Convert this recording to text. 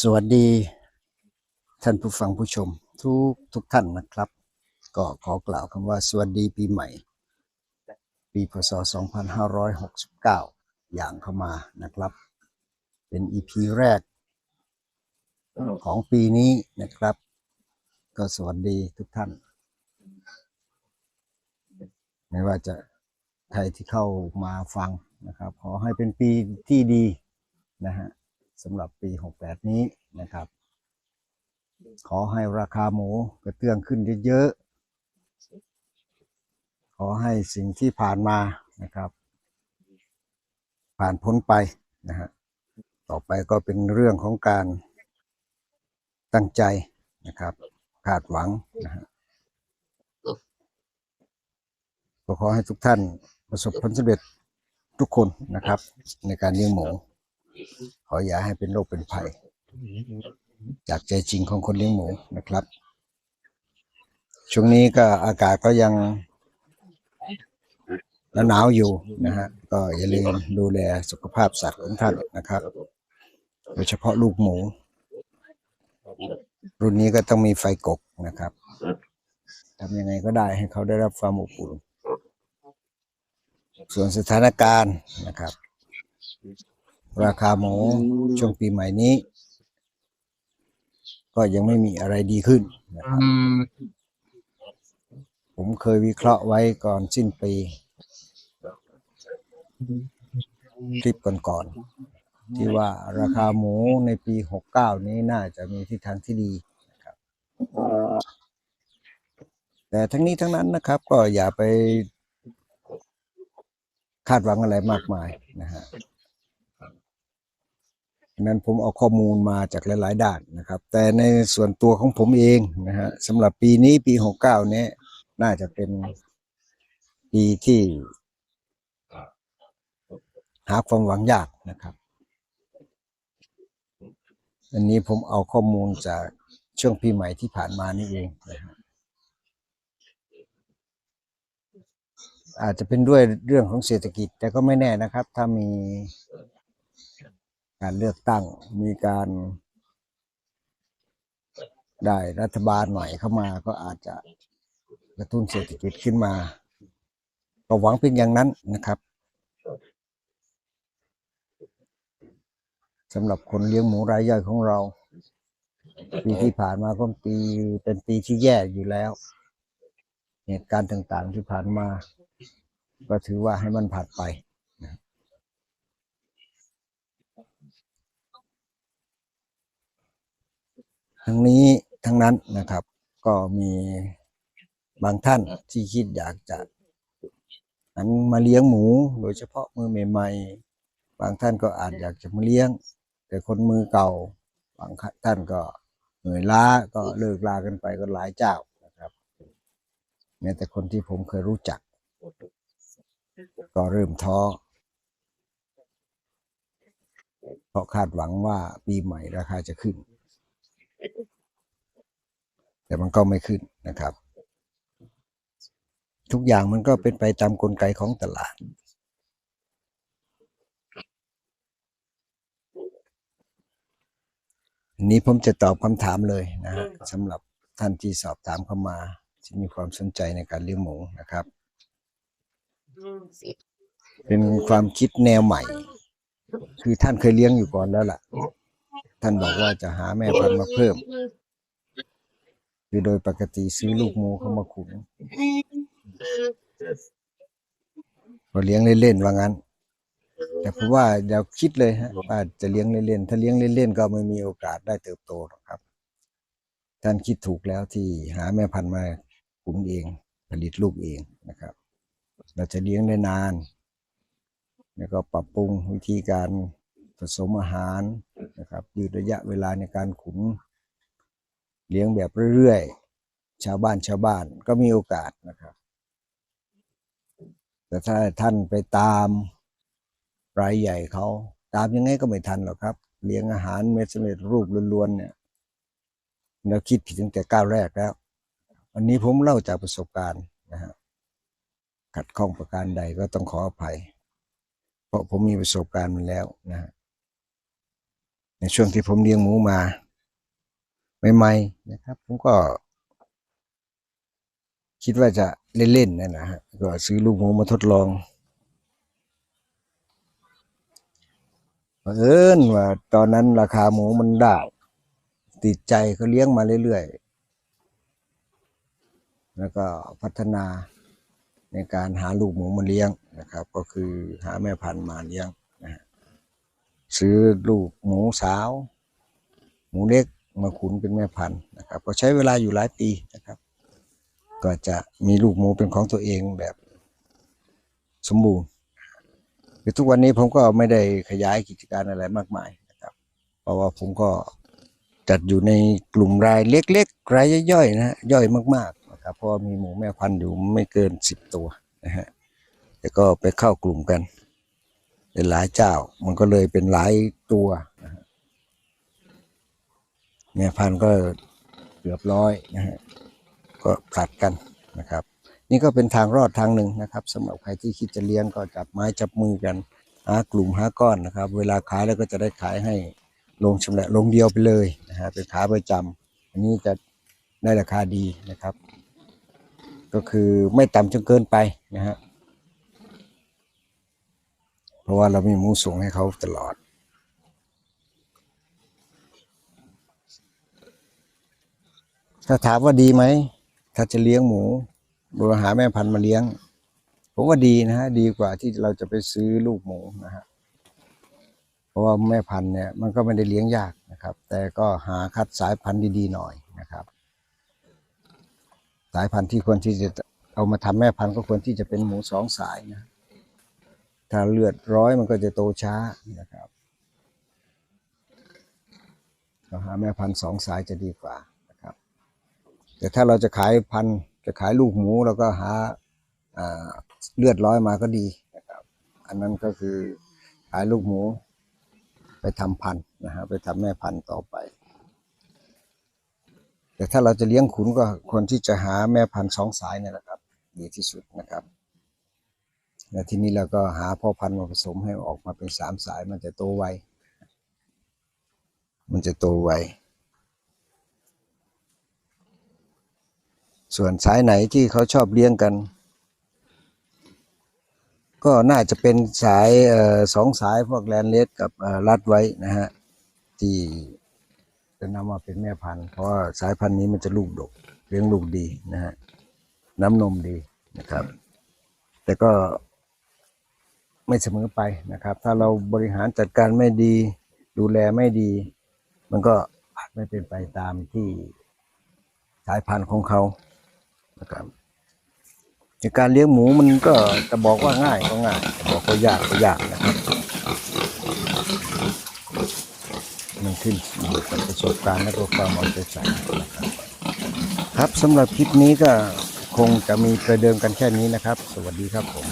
สวัสดีท่านผู้ฟังผู้ชมทุกทุกท่านนะครับ ก็ขอกล่าวคำว่าสวัสดีปีใหม่ ปีพศ 2569 อย่างเข้ามานะครับ เป็นอีพีแรกของปีนี้นะครับ ก็สวัสดีทุกท่าน ไม่ว่าจะใครที่เข้ามาฟังนะครับ ขอให้เป็นปีที่ดีนะฮะ สำหรับปี 68 นี้นะครับ ขอให้ราคาหมูกระเตื้องขึ้นเยอะๆ ขอให้สิ่งที่ผ่านมานะครับ ผ่านพ้นไปนะฮะต่อไปก็เป็นเรื่องของการตั้งใจนะครับคาดหวังนะฮะก็ขอให้ทุกท่านประสบผลสำเร็จทุกคนนะครับ ในการเลี้ยงหมู ขออย่าให้เป็นโรคเป็นภัย จากใจจริงของคนเลี้ยงหมูนะครับ ช่วงนี้ก็อากาศก็ยังหนาวอยู่นะฮะ ก็อย่าลืมดูแลสุขภาพสัตว์ของท่านนะครับ โดยเฉพาะลูกหมู รุ่นนี้ก็ต้องมีไฟกกนะครับทำยังไงก็ได้ให้เขาได้รับความอบอุ่นส่วนสถานการณ์นะครับ ราคาหมูช่วงปีใหม่นี้ ก็ยังไม่มีอะไรดีขึ้นนะครับผมเคยวิเคราะห์ไว้ก่อนสิ้นปี คลิปก่อนๆที่ว่าราคาหมูในปี69นี้น่าจะมีทิศทางที่ดีนะครับแต่ทั้งนี้ทั้งนั้นนะครับ ก็อย่าไปคาดหวังอะไรมากมายนะฮะฉะ นั้นผมเอาข้อมูลมาจากหลาย ๆ ด้านนะครับ แต่ในส่วนตัวของผมเองนะฮะสำหรับปีนี้ปี 69 เนี้ยน่าจะเป็นปีที่ หาความหวังยากนะครับ อันนี้ผมเอาข้อมูลจากช่วงปีใหม่ที่ผ่านมานี่เองนะฮะอาจจะเป็นด้วยเรื่องของเศรษฐกิจ แต่ก็ไม่แน่นะครับ ถ้ามี การเลือกตั้งมีการได้รัฐบาลใหม่เข้ามาก็อาจจะกระตุ้นเศรษฐกิจขึ้นมาก็หวังเป็นอย่างนั้นนะครับสำหรับคนเลี้ยงหมูรายย่อยของเรา ปีที่ผ่านมาก็ปีเป็นปีที่แย่อยู่แล้ว เหตุการณ์ต่างๆที่ผ่านมา ก็ถือว่าให้มันผ่านไปนะ ทั้งนี้ทั้งนั้นนะครับ ก็มีบางท่านที่คิดอยากจะหันมาเลี้ยงหมู โดยเฉพาะมือใหม่ๆบางท่านก็อาจอยากจะมาเลี้ยง แต่คนมือเก่า บางท่านก็เหนื่อยล้าก็เลิกลากันไปก็หลายเจ้านะครับแม้แต่คนที่ผมเคยรู้จัก ก็เริ่มท้อเพราะคาดหวังว่าปีใหม่ราคาจะขึ้น แต่มันก็ไม่ขึ้นนะครับ ทุกอย่างมันก็เป็นไปตามกลไกของตลาดอันนี้ผมจะตอบคำถามเลยนะฮะสำหรับท่านที่สอบถามเข้ามาที่มีความสนใจในการเลี้ยงหมูนะครับ เป็นความคิดแนวใหม่ คือท่านเคยเลี้ยงอยู่ก่อนแล้วล่ะ ท่านบอกว่าจะหาแม่พันธุ์มาเพิ่ม คือโดยปกติซื้อลูกหมูเข้ามาขุนก็เลี้ยงเล่นๆว่างั้น แต่ผมว่าอย่าคิดเลยฮะว่าจะเลี้ยงเล่นๆถ้าเลี้ยงเล่นๆก็ไม่มีโอกาสได้เติบโตหรอกครับ ท่านคิดถูกแล้วที่หาแม่พันธุ์มาขุนเอง ผลิตลูกเองนะครับ เราจะเลี้ยงได้นาน แล้วก็ปรับปรุงวิธีการผสมอาหารนะครับยืดระยะเวลาในการขุน เลี้ยงแบบเรื่อยๆ ชาวบ้านชาวบ้านก็มีโอกาสนะครับ แต่ถ้าท่านไปตามรายใหญ่เขาตามยังไงก็ไม่ทันหรอกครับ เลี้ยงอาหารเม็ดสำเร็จรูปล้วนๆเนี่ยเราคิดผิดตั้งแต่ก้าวแรกแล้ววันนี้ผมเล่าจากประสบการณ์นะฮะขัดข้องประการใดก็ต้องขออภัย เพราะผมมีประสบการณ์มาแล้วนะฮะในช่วงที่ผมเลี้ยงหมูมา ใหม่ๆนะครับ ผมก็ คิดว่าจะเล่นๆนะนะฮะก็ซื้อลูกหมูมาทดลองเอิญว่าตอนนั้นราคาหมูมันได้ ติดใจก็เลี้ยงมาเรื่อยๆ แล้วก็พัฒนาในการหาลูกหมูมาเลี้ยงนะครับ ก็คือหาแม่พันธุ์มาเลี้ยงนะซื้อลูกหมูสาว หมูเล็ก มาขุนเป็นแม่พันธุ์นะครับ ก็ใช้เวลาอยู่หลายปีนะครับ ก็จะมีลูกหมูเป็นของตัวเองแบบสมบูรณ์คือทุกวันนี้ผมก็ไม่ได้ขยายกิจการอะไรมากมายนะครับ เพราะว่าผมก็จัดอยู่ในกลุ่มรายเล็กๆรายย่อยๆนะย่อยมากๆนะครับเพราะมีหมูแม่พันธุ์อยู่ไม่เกินสิบตัวนะฮะแต่ก็ไปเข้ากลุ่มกันเป็นหลายเจ้ามันก็เลยเป็นหลายตัวนะฮะ แม่ยพันก็เกือบร้อยนะฮะก็ผลัดกันนะครับ นี่ก็เป็นทางรอดทางหนึ่งนะครับสำหรับใครที่คิดจะเลี้ยงก็จับไม้จับมือกันหากลุ่มหาก้อนนะครับ เวลาขายแล้วก็จะได้ขายให้ลงชำระลงเดียวไปเลยนะฮะเป็นขาประจำอันนี้จะได้ราคาดีนะครับ ก็คือไม่ต่ำจนเกินไปนะฮะเพราะว่าเรามีมูส่งให้เขาตลอด ถ้าถามว่าดีไหม ถ้าจะเลี้ยงหมูโดยหาแม่พันธุ์มาเลี้ยง ผมว่าดีนะฮะ ดีกว่าที่เราจะไปซื้อลูกหมูนะฮะ เพราะว่าแม่พันธุ์เนี่ยมันก็ไม่ได้เลี้ยงยากนะครับ แต่ก็หาคัดสายพันธุ์ดีๆหน่อยนะครับ สายพันธุ์ที่ควรที่จะเอามาทำแม่พันธุ์ก็ควรที่จะเป็นหมูสองสายนะ ถ้าเลือดร้อยมันก็จะโตช้านะครับเราหาแม่พันธุ์สองสายจะดีกว่า แต่ถ้าเราจะขายพันจะขายลูกหมูเราก็หาเลือดร้อยมาก็ดีนะครับ อันนั้นก็คือขายลูกหมู ไปทำพันนะฮะไปทำแม่พันต่อไป แต่ถ้าเราจะเลี้ยงขุนก็ควรที่จะหาแม่พันสองสายเนี่ยแหละครับดีที่สุดนะครับและทีนี้เราก็หาพ่อพันธุ์มาผสมให้ออกมาเป็นสามสายมันจะโตไวมันจะโตไว ส่วนสายไหนที่เขาชอบเลี้ยงกัน ก็น่าจะเป็นสายออสองสายพวกแลนเลสกับรัดไว้นะฮะที่จะนำมาเป็นแม่พันธุ์เพราะาสายพันธุ์นี้มันจะลูกดกเลี้ยงลูกดีนะฮะน้ำนมดีนะครับ แต่ก็ไม่เสมอไปนะครับ ถ้าเราบริหารจัดการไม่ดี ดูแลไม่ดี มันก็อาจไม่เป็นไปตามที่สายพันธุ์ของเขา นะครับในการเลี้ยงหมูมันก็จะบอกว่าง่ายก็ง่ายจะบอกว่ายากก็ยากนะครับมันขึ้นอยู่กับประสบการณ์และก็ความเอาใจใส่นะครับครับสำหรับคลิปนี้ก็คงจะมีประเดิมกันแค่นี้นะครับ สวัสดีครับผม